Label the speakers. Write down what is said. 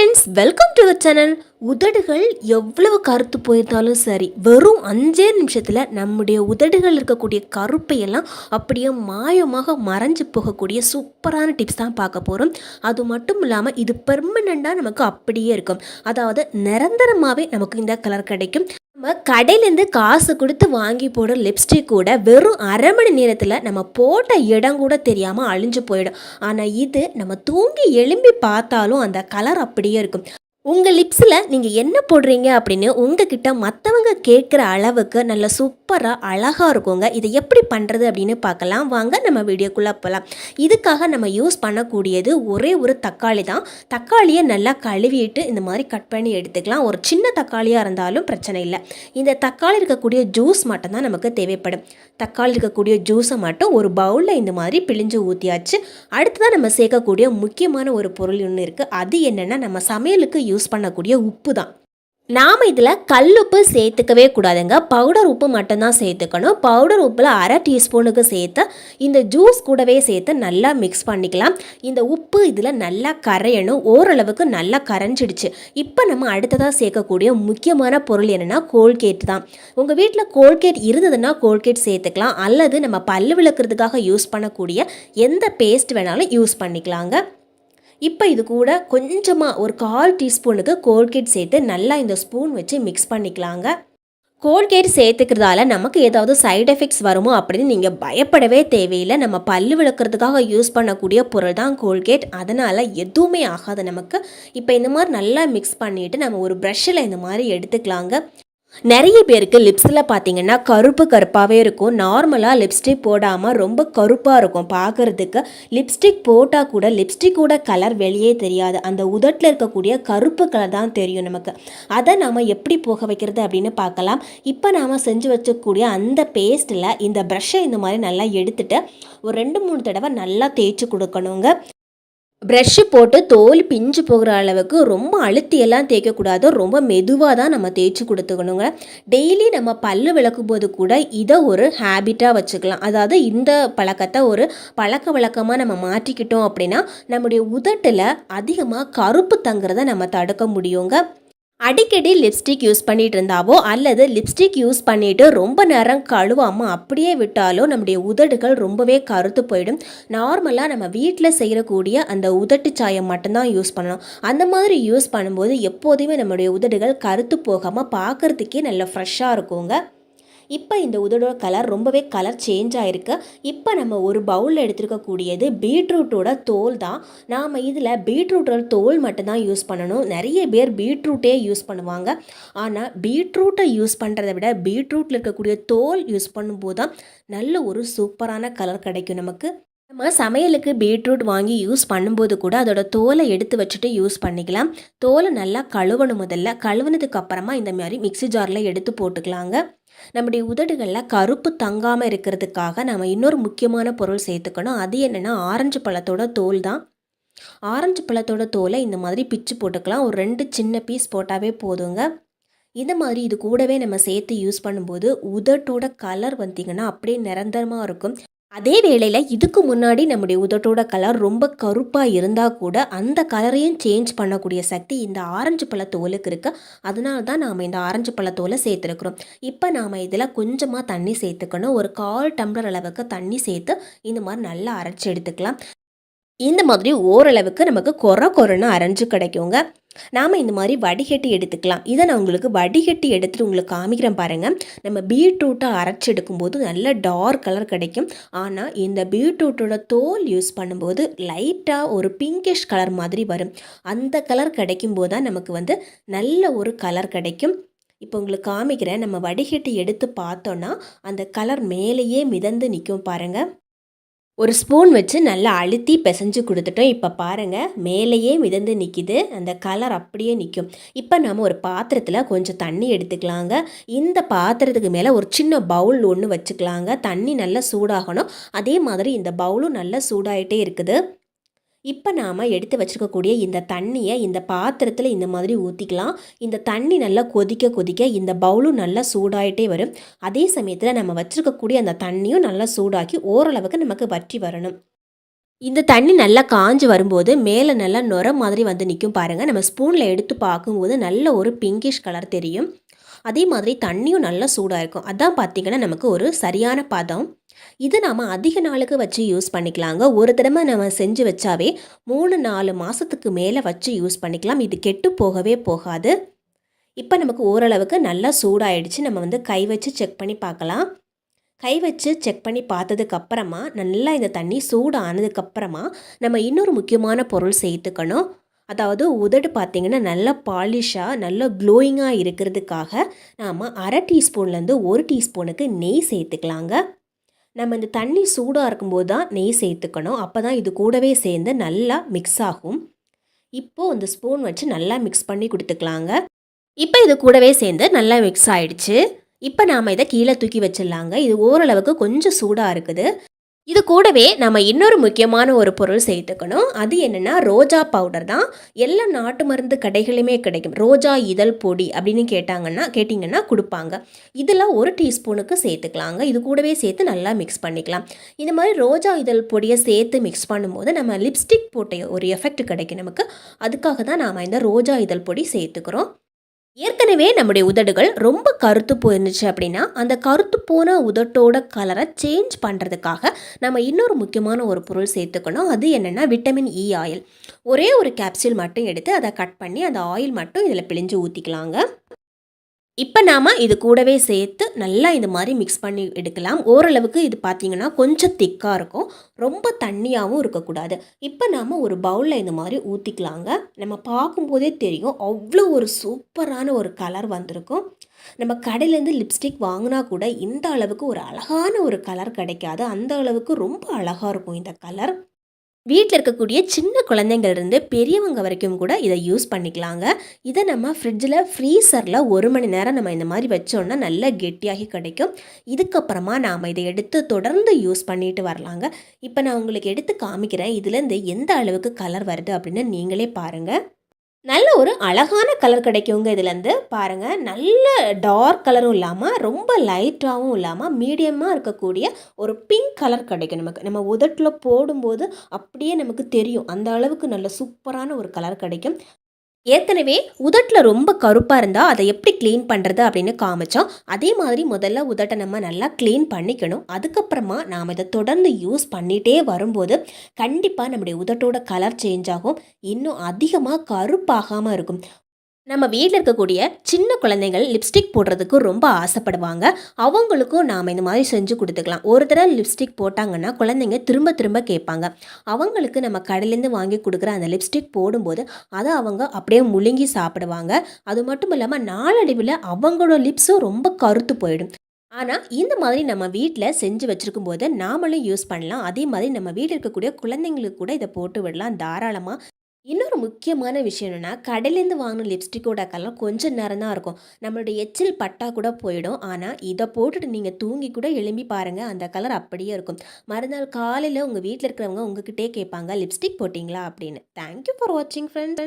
Speaker 1: Friends welcome to channel உதடுகள் எவ்வளவு கருத்து போயிருந்தாலும் சரி வெறும் அஞ்சே நிமிஷத்தில் நம்முடைய உதடுகள் இருக்கக்கூடிய கருப்பையெல்லாம் அப்படியே மாயமாக மறைஞ்சு போகக்கூடிய சூப்பரான டிப்ஸ் தான் பார்க்க போகிறோம் அது மட்டும் இல்லாமல் இது பெர்மனண்ட்டாக நமக்கு அப்படியே இருக்கும். அதாவது நிரந்தரமாகவே நமக்கு இந்த கலர் கிடைக்கும். நம்ம கடையிலேருந்து காசு கொடுத்து வாங்கி போடுற லிப்ஸ்டிக் கூட வெறும் அரை மணி நேரத்தில் நம்ம போட்ட இடம் கூட தெரியாமல் அழிஞ்சு போயிடும். ஆனால் இது நம்ம தூங்கி எழும்பி பார்த்தாலும் அந்த கலர் அப்படியே இருக்கும். உங்கள் லிப்ஸில் நீங்கள் என்ன போடுறீங்க அப்படின்னு உங்ககிட்ட மற்றவங்க கேட்குற அளவுக்கு நல்ல சூப்பராக அழகாக இருக்குங்க. இதை எப்படி பண்ணுறது அப்படின்னு பார்க்கலாம். வாங்க நம்ம வீடியோக்குள்ளே போகலாம் இதுக்காக நம்ம யூஸ் பண்ணக்கூடியது ஒரே ஒரு தக்காளி தான். தக்காளியை நல்லா கழுவிட்டு இந்த மாதிரி கட் பண்ணி எடுத்துக்கலாம். ஒரு சின்ன தக்காளியாக இருந்தாலும் பிரச்சனை இல்லை. இந்த தக்காளி இருக்கக்கூடிய ஜூஸ் மட்டும்தான் நமக்கு தேவைப்படும். தக்காளி இருக்கக்கூடிய ஜூஸை மட்டும் ஒரு பவுலில் இந்த மாதிரி பிழிஞ்சு ஊற்றியாச்சு அடுத்ததான் நம்ம சேர்க்கக்கூடிய முக்கியமான ஒரு பொருள் ஒன்று இருக்குது அது என்னென்னா நம்ம சமையலுக்கு யூஸ் பண்ணக்கூடிய உப்பு தான். நாம் இதில் கல்லுப்பு சேர்த்துக்கவே கூடாதுங்க. பவுடர் உப்பு மட்டும்தான் சேர்த்துக்கணும். பவுடர் உப்பில் அரை டீஸ்பூனுக்கு சேர்த்து இந்த ஜூஸ் கூடவே சேர்த்து நல்லா மிக்ஸ் பண்ணிக்கலாம். இந்த உப்பு இதில் நல்லா கரையணும். ஓரளவுக்கு நல்லா கரைஞ்சிடுச்சு. இப்போ நம்ம அடுத்ததாக சேர்க்கக்கூடிய முக்கியமான பொருள் என்னென்னா கோல்கேட் தான். உங்கள் வீட்டில் கோல்கேட் இருந்ததுன்னா கோல்கேட் சேர்த்துக்கலாம். அல்லது நம்ம பல்லு விளக்குறதுக்காக யூஸ் பண்ணக்கூடிய எந்த பேஸ்ட் வேணாலும் யூஸ் பண்ணிக்கலாங்க. இப்போ இது கூட கொஞ்சமாக ஒரு கால் டீஸ்பூனுக்கு கோல்கேட் சேர்த்து நல்லா இந்த ஸ்பூன் வச்சு மிக்ஸ் பண்ணிக்கலாங்க. கோல்கேட் சேர்த்துக்கிறதால நமக்கு ஏதாவது சைடு எஃபெக்ட்ஸ் வருமோ அப்படின்னு நீங்கள் பயப்படவே தேவையில்லை. நம்ம பல்லு விளக்குறதுக்காக யூஸ் பண்ணக்கூடிய பொருள் தான் கோல்கேட் அதனால் எதுவுமே ஆகாது நமக்கு. இப்போ இந்த மாதிரி நல்லா மிக்ஸ் பண்ணிவிட்டு நம்ம ஒரு ப்ரஷ்ஷில் இந்த மாதிரி எடுத்துக்கலாங்க. நிறைய பேருக்கு லிப்ஸில் பார்த்தீங்கன்னா கருப்பு கருப்பாகவே இருக்கும். நார்மலாக லிப்ஸ்டிக் போடாமல் ரொம்ப கருப்பாக இருக்கும். பார்க்குறதுக்கு லிப்ஸ்டிக் போட்டால் கூட லிப்ஸ்டிக்கோட கலர் வெளியே தெரியாது. அந்த உதட்டில் இருக்கக்கூடிய கருப்பு கலர் தான் தெரியும் நமக்கு. அதை நாம் எப்படி போக வைக்கிறது அப்படின்னு பார்க்கலாம். இப்போ நாம் செஞ்சு வச்சக்கூடிய அந்த பேஸ்ட்டில் இந்த ப்ரஷ்ஷை இந்த மாதிரி நல்லா எடுத்துகிட்டு ஒரு ரெண்டு மூணு தடவை நல்லா தேய்ச்சி கொடுக்கணுங்க. ப்ரெஷ்ஷு போட்டு தோல் பிஞ்சு போகிற அளவுக்கு ரொம்ப அழுத்தியெல்லாம் தேய்க்கக்கூடாது. ரொம்ப மெதுவாக தான் நம்ம தேய்ச்சி கொடுத்துக்கணுங்க. டெய்லி நம்ம பல்லு விளக்கும் போது கூட இதை ஒரு ஹேபிட்டாக வச்சுக்கலாம். அதாவது இந்த பழக்கத்தை ஒரு பழக்க வழக்கமாக நம்ம மாற்றிக்கிட்டோம் அப்படின்னா நம்முடைய உதட்டில் அதிகமாக கருப்பு தங்குறதை நம்ம தடுக்க முடியுங்க. அடிக்கடி லிப்ஸ்டிக் யூஸ் பண்ணிட்டு இருந்தாவோ அல்லது லிப்ஸ்டிக் யூஸ் பண்ணிட்டு ரொம்ப நேரம் கழுவாமல் அப்படியே விட்டாலோ நம்முடைய உதடுகள் ரொம்பவே கருத்து போயிடும். நார்மலாக நம்ம வீட்டில் செய்யக்கூடிய அந்த உதட்டு சாயம் மட்டும்தான் யூஸ் பண்ணணும். அந்த மாதிரி யூஸ் பண்ணும்போது எப்போதுமே நம்முடைய உதடுகள் கருத்து போகாமல் பார்க்குறதுக்கே நல்ல ஃப்ரெஷ்ஷாக இருக்குங்க. இப்போ இந்த உதடோட கலர் ரொம்பவே கலர் சேஞ்ச் ஆகிருக்கு இப்போ நம்ம ஒரு பவுலில் எடுத்துருக்கக்கூடியது பீட்ரூட்டோட தோல் தான். நாம் இதில் பீட்ரூட்டோட தோல் மட்டும்தான் யூஸ் பண்ணணும். நிறைய பேர் பீட்ரூட்டே யூஸ் பண்ணுவாங்க. ஆனால் பீட்ரூட்டை யூஸ் பண்ணுறதை விட பீட்ரூட்டில் இருக்கக்கூடிய தோல் யூஸ் பண்ணும்போது தான் நல்ல ஒரு சூப்பரான கலர் கிடைக்கும் நமக்கு. நம்ம சமையலுக்கு பீட்ரூட் வாங்கி யூஸ் பண்ணும்போது கூட அதோட தோலை எடுத்து வச்சுட்டு யூஸ் பண்ணிக்கலாம். தோலை நல்லா கழுவணும் முதல்ல. கழுவுனதுக்கு அப்புறமா இந்த மாதிரி மிக்சி ஜாரில் எடுத்து போட்டுக்கலாங்க. நம்முடைய உதடுகளில் கருப்பு தங்காமல் இருக்கிறதுக்காக நம்ம இன்னொரு முக்கியமான பொருள் சேர்த்துக்கணும். அது என்னென்னா ஆரஞ்சு பழத்தோட தோல் தான். ஆரஞ்சு பழத்தோட தோலை இந்த மாதிரி பிச்சு போட்டுக்கலாம். ஒரு ரெண்டு சின்ன பீஸ் போட்டாவே போதுங்க. இந்த மாதிரி இது கூடவே நம்ம சேர்த்து யூஸ் பண்ணும்போது உதட்டோட கலர் வந்தீங்கன்னா அப்படியே நிரந்தரமாக இருக்கும். அதே வேளையில் இதுக்கு முன்னாடி நம்முடைய உதட்டோட கலர் ரொம்ப கருப்பாக இருந்தால் கூட அந்த கலரையும் சேஞ்ச் பண்ணக்கூடிய சக்தி இந்த ஆரஞ்சு பழ தோலுக்கு இருக்குது அதனால தான் நாம் இந்த ஆரஞ்சு பழ தோலை சேர்த்துருக்குறோம். இப்போ நாம் இதில் கொஞ்சமாக தண்ணி சேர்த்துக்கணும். ஒரு கால் டம்ளர் அளவுக்கு தண்ணி சேர்த்து இந்த மாதிரி நல்லா அரைச்சி எடுத்துக்கலாம். இந்த மாதிரி ஓரளவுக்கு நமக்கு கொர கொரன்னு அரைஞ்சு கிடைக்குங்க. நாம் இந்த மாதிரி வடிகட்டி எடுத்துக்கலாம். இதை நான் உங்களுக்கு வடிகட்டி எடுத்துகிட்டு உங்களுக்கு காமிக்கிறேன் பாருங்கள் நம்ம பீட்ரூட்டை அரைச்சி எடுக்கும்போது நல்ல டார்க் கலர் கிடைக்கும். ஆனால் இந்த பீட்ரூட்டோட தோல் யூஸ் பண்ணும்போது லைட்டாக ஒரு பிங்கிஷ் கலர் மாதிரி வரும். அந்த கலர் கிடைக்கும் போது தான் நமக்கு வந்து நல்ல ஒரு கலர் கிடைக்கும். இப்போ உங்களுக்கு காமிக்கிறேன். நம்ம வடிகட்டி எடுத்து பார்த்தோன்னா அந்த கலர் மேலேயே மிதந்து நிற்கும் பாருங்கள் ஒரு ஸ்பூன் வச்சு நல்லா அழுத்தி பிசைஞ்சு கொடுத்துட்டோம். இப்போ பாருங்கள் மேலேயே மிதந்து நிற்கிது அந்த கலர் அப்படியே நிற்கும் இப்போ நம்ம ஒரு பாத்திரத்தில் கொஞ்சம் தண்ணி எடுத்துக்கலாங்க. இந்த பாத்திரத்துக்கு மேலே ஒரு சின்ன பவுல் ஒன்று வச்சுக்கலாங்க. தண்ணி நல்லா சூடாகணும். அதே மாதிரி இந்த பவுலும் நல்லா சூடாகிட்டே இருக்குது. இப்போ நாம் எடுத்து வச்சுருக்கக்கூடிய இந்த தண்ணியை இந்த பாத்திரத்தில் இந்த மாதிரி ஊற்றிக்கலாம் இந்த தண்ணி நல்லா கொதிக்க கொதிக்க இந்த பவுலும் நல்லா சூடாயிட்டே வரும். அதே சமயத்தில் நம்ம வச்சுருக்கக்கூடிய அந்த தண்ணியும் நல்லா சூடாக்கி ஓரளவுக்கு நமக்கு வற்றி வரணும். இந்த தண்ணி நல்லா காஞ்சு வரும்போது மேலே நல்லா நுர மாதிரி வந்து நிற்கும் பாருங்கள் நம்ம ஸ்பூனில் எடுத்து பார்க்கும்போது நல்ல ஒரு பிங்கிஷ் கலர் தெரியும். அதே மாதிரி தண்ணியும் நல்லா சூடாக இருக்கும் அதான் பார்த்திங்கன்னா நமக்கு ஒரு சரியான பதம். இது நாம் அதிக நாளுக்கு வச்சு யூஸ் பண்ணிக்கலாங்க. ஒரு தடவை நம்ம செஞ்சு வச்சாவே மூணு நாலு மாதத்துக்கு மேலே வச்சு யூஸ் பண்ணிக்கலாம். இது கெட்டு போகவே போகாது. இப்போ நமக்கு ஓரளவுக்கு நல்லா சூடாயிடுச்சு. நம்ம வந்து கை வச்சு செக் பண்ணி பார்க்கலாம். கை வச்சு செக் பண்ணி பார்த்ததுக்கப்புறமா நல்லா இந்த தண்ணி சூடு ஆனதுக்கப்புறமா நம்ம இன்னொரு முக்கியமான பொருள் சேர்த்துக்கணும். அதாவது உதடு பார்த்திங்கன்னா நல்லா பாலிஷாக நல்லா க்ளோயிங்காக இருக்கிறதுக்காக நாம் அரை டீஸ்பூன்லேருந்து ஒரு டீஸ்பூனுக்கு நெய் சேர்த்துக்கலாங்க. நம்ம இந்த தண்ணி சூடாக இருக்கும்போது தான் நெய் சேர்த்துக்கணும். அப்போ தான் இது கூடவே சேர்ந்து நல்லா மிக்ஸ் ஆகும். இப்போது இந்த ஸ்பூன் வச்சு நல்லா மிக்ஸ் பண்ணி கொடுத்துக்கலாங்க. இப்போ இது கூடவே சேர்ந்து நல்லா மிக்ஸ் ஆகிடுச்சு இப்போ நாம் இதை கீழே தூக்கி வச்சிடலாங்க. இது ஓரளவுக்கு கொஞ்சம் சூடாக இருக்குது. இது கூடவே நம்ம இன்னொரு முக்கியமான ஒரு பொருள் சேர்த்துக்கணும். அது என்னென்னா ரோஜா பவுடர் தான். எல்லா நாட்டு மருந்து கடைகளுமே கிடைக்கும். ரோஜா இதழ் பொடி அப்படின்னு கேட்டாங்கன்னா கேட்டிங்கன்னா கொடுப்பாங்க. இதில் ஒரு டீஸ்பூனுக்கு சேர்த்துக்கலாங்க. இது கூடவே சேர்த்து நல்லா மிக்ஸ் பண்ணிக்கலாம். இந்த மாதிரி ரோஜா இதழ் பொடியை சேர்த்து மிக்ஸ் பண்ணும்போது நம்ம லிப்ஸ்டிக் போட்ட ஒரு எஃபெக்ட் கிடைக்கும் நமக்கு. அதுக்காக தான் நாம் இந்த ரோஜா இதழ் பொடி சேர்த்துக்கிறோம். ஏற்கனவே நம்முடைய உதடுகள் ரொம்ப கருத்து போயிருந்துச்சு அப்படின்னா அந்த கருத்து போன உதட்டோட கலரை சேஞ்ச் பண்ணுறதுக்காக நம்ம இன்னொரு முக்கியமான ஒரு பொருள் சேர்த்துக்கணும். அது என்னென்னா விட்டமின் இ e ஆயில் ஒரே ஒரு கேப்சூல் மட்டும் எடுத்து அதை கட் பண்ணி அந்த ஆயில் மட்டும் இதில் பிழிஞ்சு ஊற்றிக்கலாங்க இப்போ நாம் இது கூடவே சேர்த்து நல்லா இது மாதிரி மிக்ஸ் பண்ணி எடுக்கலாம். ஓரளவுக்கு இது பார்த்திங்கன்னா கொஞ்சம் திக்காக இருக்கும். ரொம்ப தண்ணியாகவும் இருக்கக்கூடாது. இப்போ நாம் ஒரு பவுலில் இந்த மாதிரி ஊற்றிக்கலாங்க நம்ம பார்க்கும்போதே தெரியும். அவ்வளோ ஒரு சூப்பரான ஒரு கலர் வந்திருக்கும். நம்ம கடையிலேருந்து லிப்ஸ்டிக் வாங்கினா கூட இந்த அளவுக்கு ஒரு அழகான ஒரு கலர் கிடைக்காது. அந்த அளவுக்கு ரொம்ப அழகாக இருக்கும் இந்த கலர் வீட்டில் இருக்கக்கூடிய சின்ன குழந்தைங்கள்லேருந்து பெரியவங்க வரைக்கும் கூட இதை யூஸ் பண்ணிக்கலாங்க. இதை நம்ம ஃப்ரிட்ஜில் ஃப்ரீசரில் ஒரு மணி நேரம் நம்ம இந்த மாதிரி வச்சோன்னா நல்லா கெட்டியாகி கிடைக்கும். இதுக்கப்புறமா நாம் இதை எடுத்து தொடர்ந்து யூஸ் பண்ணிட்டு வரலாங்க. இப்போ நான் உங்களுக்கு எடுத்து காமிக்கிறேன். இதுலேருந்து எந்த அளவுக்கு கலர் வருது அப்படின்னு நீங்களே பாருங்கள் நல்ல ஒரு அழகான கலர் கிடைக்குங்க இதுலேருந்து. பாருங்கள் நல்ல டார்க் கலரும் இல்லாமல் ரொம்ப லைட்டாகவும் இல்லாமல் மீடியமாக இருக்கக்கூடிய ஒரு பிங்க் கலர் கிடைக்கும் நமக்கு. நம்ம உதட்டில் போடும்போது அப்படியே நமக்கு தெரியும். அந்த அளவுக்கு நல்ல சூப்பரான ஒரு கலர் கிடைக்கும். ஏற்கனவே உதட்டில் ரொம்ப கருப்பாக இருந்தால் அதை எப்படி க்ளீன் பண்ணுறது அப்படின்னு காமிச்சோம் அதே மாதிரி முதல்ல உதட்டை நம்ம நல்லா க்ளீன் பண்ணிக்கணும். அதுக்கப்புறமா நாம் இதை தொடர்ந்து யூஸ் பண்ணிகிட்டே வரும்போது கண்டிப்பாக நம்முடைய உதட்டோட கலர் சேஞ்ச் ஆகும். இன்னும் அதிகமாக கருப்பாகாமல் இருக்கும். நம்ம வீட்டில் இருக்கக்கூடிய சின்ன குழந்தைகள் லிப்ஸ்டிக் போடுறதுக்கு ரொம்ப ஆசைப்படுவாங்க. அவங்களுக்கும் நாம் இந்த மாதிரி செஞ்சு கொடுத்துக்கலாம். ஒரு தடவை லிப்ஸ்டிக் போட்டாங்கன்னா குழந்தைங்க திரும்ப திரும்ப கேட்பாங்க. அவங்களுக்கு நம்ம கடையிலேருந்து வாங்கி கொடுக்குற அந்த லிப்ஸ்டிக் போடும்போது அதை அவங்க அப்படியே முழுங்கி சாப்பிடுவாங்க. அது மட்டும் இல்லாமல் நாளடைவில் அவங்களோட லிப்ஸும் ரொம்ப கருத்து போயிடும். ஆனால் இந்த மாதிரி நம்ம வீட்டில் செஞ்சு வச்சுருக்கும் போது நாமளும் யூஸ் பண்ணலாம். அதே மாதிரி நம்ம வீட்டில் இருக்கக்கூடிய குழந்தைங்களுக்கு கூட இதை போட்டு விடலாம். தாராளமாக இன்னொரு முக்கியமான விஷயம் என்னென்னா கடையிலேருந்து வாங்கின லிப்ஸ்டிக்கோட கலர் கொஞ்சம் நேரம் தான் இருக்கும். நம்மளுடைய எச்சில் பட்டா கூட போயிடும். ஆனால் இதை போட்டுட்டு நீங்கள் தூங்கி கூட எழும்பி பாருங்கள் அந்த கலர் அப்படியே இருக்கும். மறுநாள் காலையில் உங்கள் வீட்டில் இருக்கிறவங்க உங்ககிட்டே கேட்பாங்க லிப்ஸ்டிக் போட்டிங்களா? அப்படின்னு. தேங்க்யூ ஃபார் வாட்சிங் ஃப்ரெண்ட்